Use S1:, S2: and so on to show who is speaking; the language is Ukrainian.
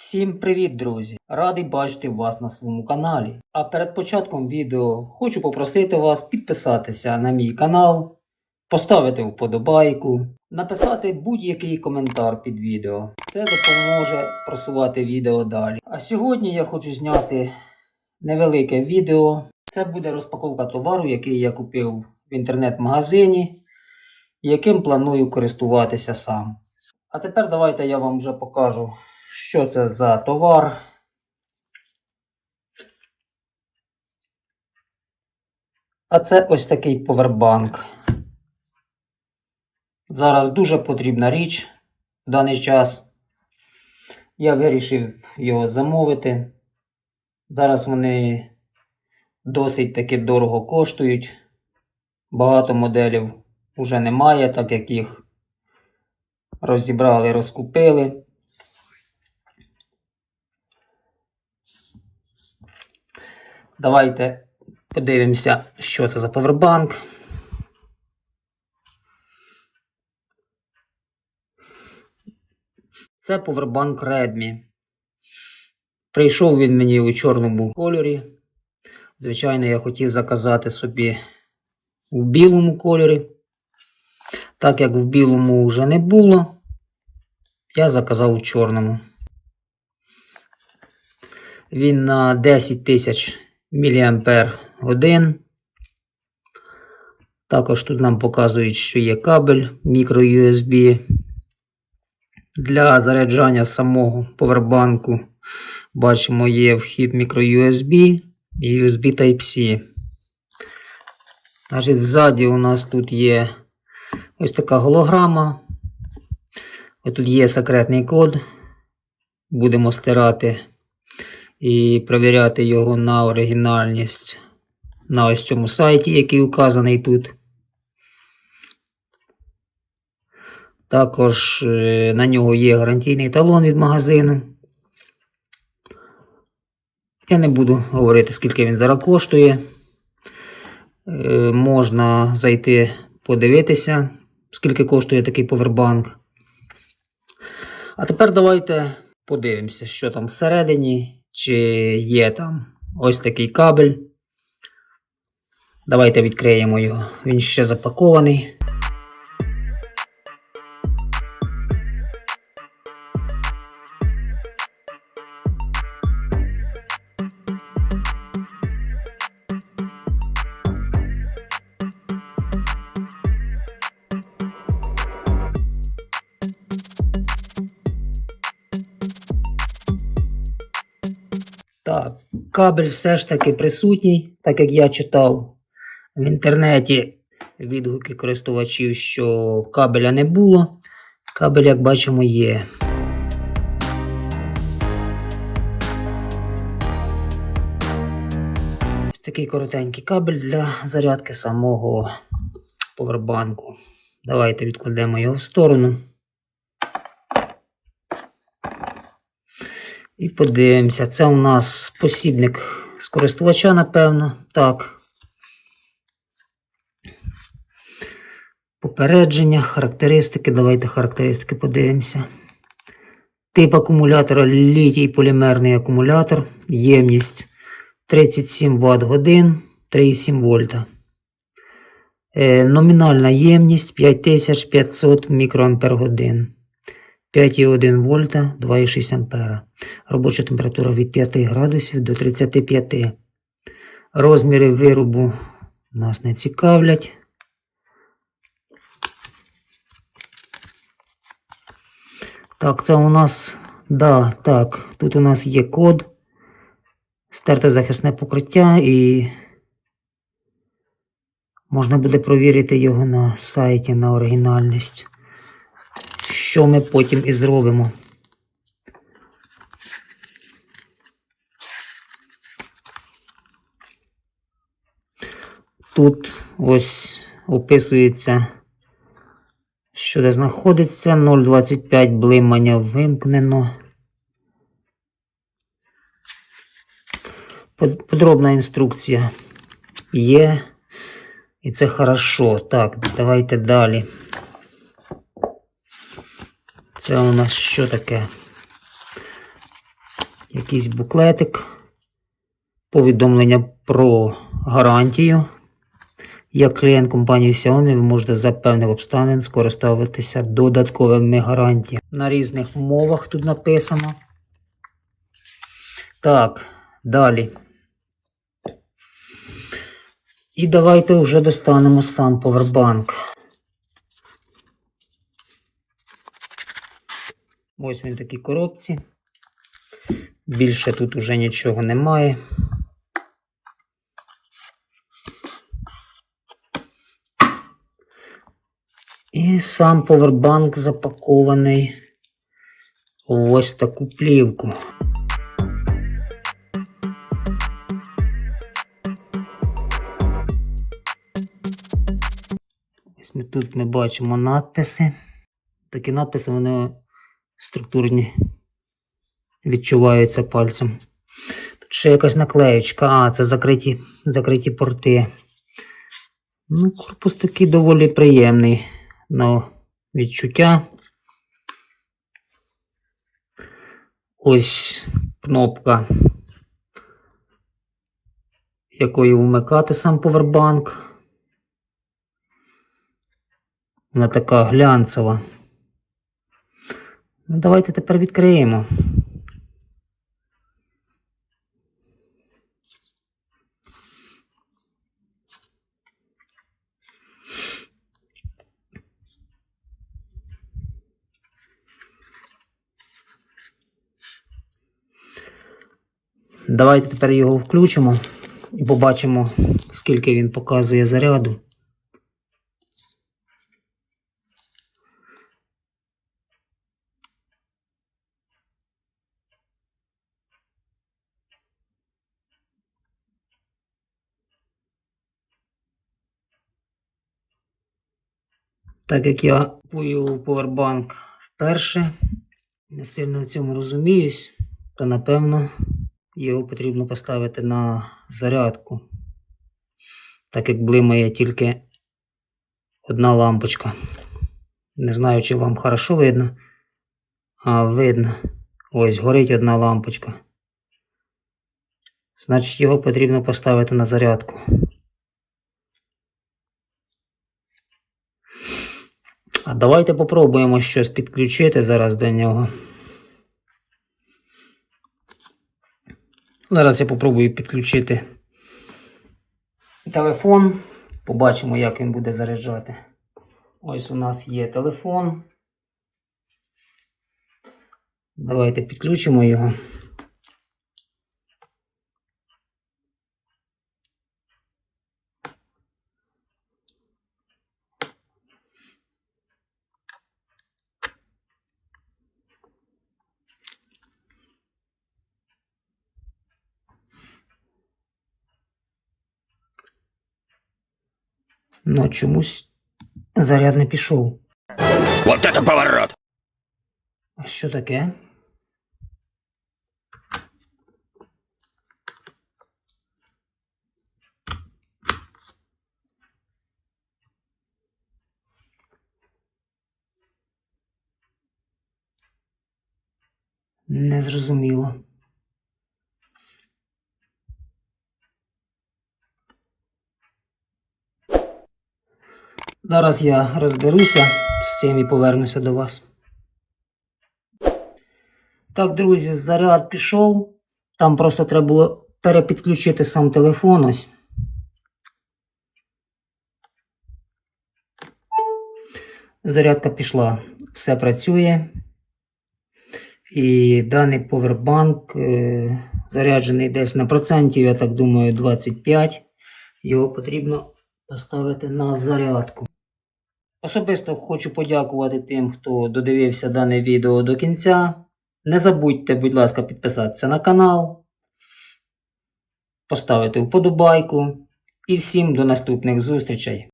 S1: Всім привіт, друзі! Радий бачити вас на своєму каналі. А перед початком відео хочу попросити вас підписатися на мій канал, поставити вподобайку, написати будь-який коментар під відео. Це допоможе просувати відео далі. А сьогодні я хочу зняти невелике відео. Це буде розпаковка товару, який я купив в інтернет-магазині, яким планую користуватися сам. А тепер давайте я вам вже покажу, що це за товар. А це ось такий повербанк. Зараз дуже потрібна річ в даний час. Я вирішив його замовити. Зараз вони досить таки дорого коштують. Багато моделів вже немає, так як їх розібрали, розкупили. Давайте подивимося, що це за повербанк. Це повербанк Redmi. Прийшов він мені у чорному кольорі. Звичайно, я хотів заказати собі у білому кольорі. Так як в білому вже не було, я заказав у чорному. Він на 10 тисяч мАч. Також тут нам показують, що є кабель microUSB. Для заряджання самого повербанку бачимо є вхід microUSB і USB Type-C. Значить, ззаді у нас тут є ось така голограма. Ось тут є секретний код. Будемо стирати і перевіряти його на оригінальність на ось цьому сайті, який указаний тут. Також е, на нього є гарантійний талон від магазину. Я не буду говорити, скільки він зараз коштує. Е, Можна зайти подивитися, скільки коштує такий повербанк. А тепер давайте подивимося, що там всередині, чи є там ось такий кабель. Давайте відкриємо його. Він ще запакований. Так, кабель все ж таки присутній, так як я читав в інтернеті відгуки користувачів, що кабеля не було. Кабель, як бачимо, є. Ось такий коротенький кабель для зарядки самого повербанку. Давайте відкладемо його в сторону. І подивимося. Це у нас посібник з користувача, напевно. Так. Попередження, характеристики. Давайте характеристики подивимося. Тип акумулятора літій полімерний акумулятор. Ємність 37 Вт годин 3,7 вольта. Е, номінальна ємність 5500 мікроампер годин. 5,1 вольта 2,6 ампера. Робоча температура від 5 градусів до 35. Розміри виробу нас не цікавлять. Так, це у нас, да, так, тут у нас є код. Стерте захисне покриття і можна буде провірити його на сайті на оригінальність. Що ми потім і зробимо. Тут ось описується, що де знаходиться 0,25 блимання вимкнено. Подробна інструкція є. І це хорошо. Так, давайте далі. Це у нас що таке? якийсь буклетик, повідомлення про гарантію. Як клієнт компанії Xiaomi, ви можете за певних обставин скористатися додатковими гарантіями. На різних мовах тут написано. Так, далі. І давайте вже достанемо сам повербанк. Ось він в такій коробці. Більше тут уже нічого немає. І сам повербанк запакований в ось таку плівку. Ось ми тут ми бачимо надписи. Такі надписи вони структурні відчуваються пальцем. Тут ще якась наклеєчка. А, це закриті, закриті порти. Ну, корпус такий доволі приємний на відчуття. Ось кнопка, якою вмикати сам повербанк. Вона така глянцева. Ну, давайте тепер відкриємо. Давайте тепер його включимо і побачимо, скільки він показує заряду. Так як я купую повербанк вперше, не сильно в цьому розуміюсь, то напевно його потрібно поставити на зарядку. Так як блимає тільки одна лампочка. Не знаю, чи вам хорошо видно. А, видно. Ось горить одна лампочка. Значить, його потрібно поставити на зарядку. А давайте попробуємо щось підключити зараз до нього. Зараз я попробую підключити телефон. Побачимо, як він буде заряджати. Ось у нас є телефон. Давайте підключимо його. Ну, чомусь заряд не пішов.
S2: Вот это поворот!
S1: А що таке? Незрозуміло. Зараз я розберуся з цим і повернуся до вас. Так, друзі, заряд пішов. Там просто треба було перепідключити сам телефон ось. Зарядка пішла, все працює. І даний повербанк е, заряджений десь на процентів, я так думаю, 25. Його потрібно поставити на зарядку. Особисто хочу подякувати тим, хто додивився дане відео до кінця. Не забудьте, будь ласка, підписатися на канал, поставити вподобайку. І всім до наступних зустрічей!